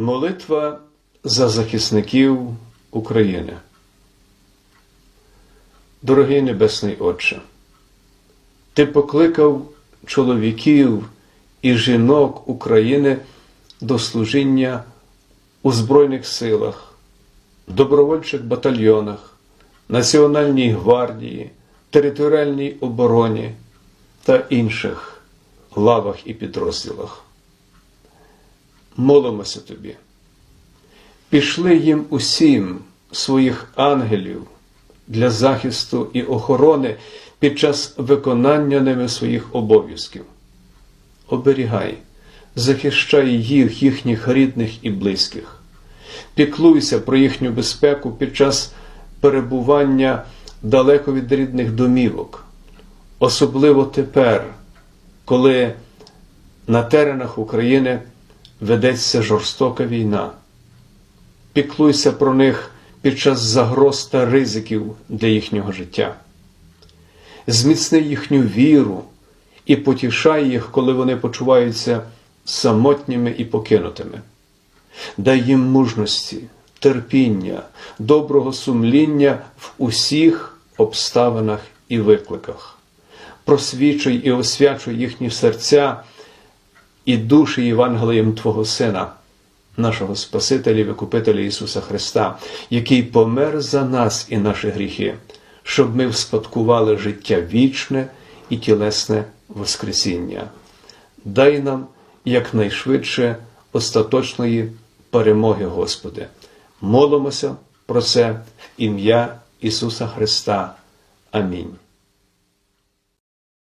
Молитва за захисників України. Дорогий Небесний Отче, Ти покликав чоловіків і жінок України до служіння у Збройних силах, добровольчих батальйонах, Національній гвардії, територіальній обороні та інших лавах і підрозділах. Молимося тобі. Пішли їм усім своїх ангелів для захисту і охорони під час виконання ними своїх обов'язків. Оберігай, захищай їх, їхніх рідних і близьких. Піклуйся про їхню безпеку під час перебування далеко від рідних домівок, особливо тепер, коли на теренах України ведеться жорстока війна. Піклуйся про них під час загроз та ризиків для їхнього життя. Зміцни їхню віру і потішай їх, коли вони почуваються самотніми і покинутими. Дай їм мужності, терпіння, доброго сумління в усіх обставинах і викликах. Просвічуй і освячуй їхні серця і душі Євангелієм Твого Сина, нашого Спасителя і Викупителя Ісуса Христа, який помер за нас і наші гріхи, щоб ми вспадкували життя вічне і тілесне Воскресіння. Дай нам якнайшвидше остаточної перемоги, Господи. Молимося про це в ім'я Ісуса Христа. Амінь.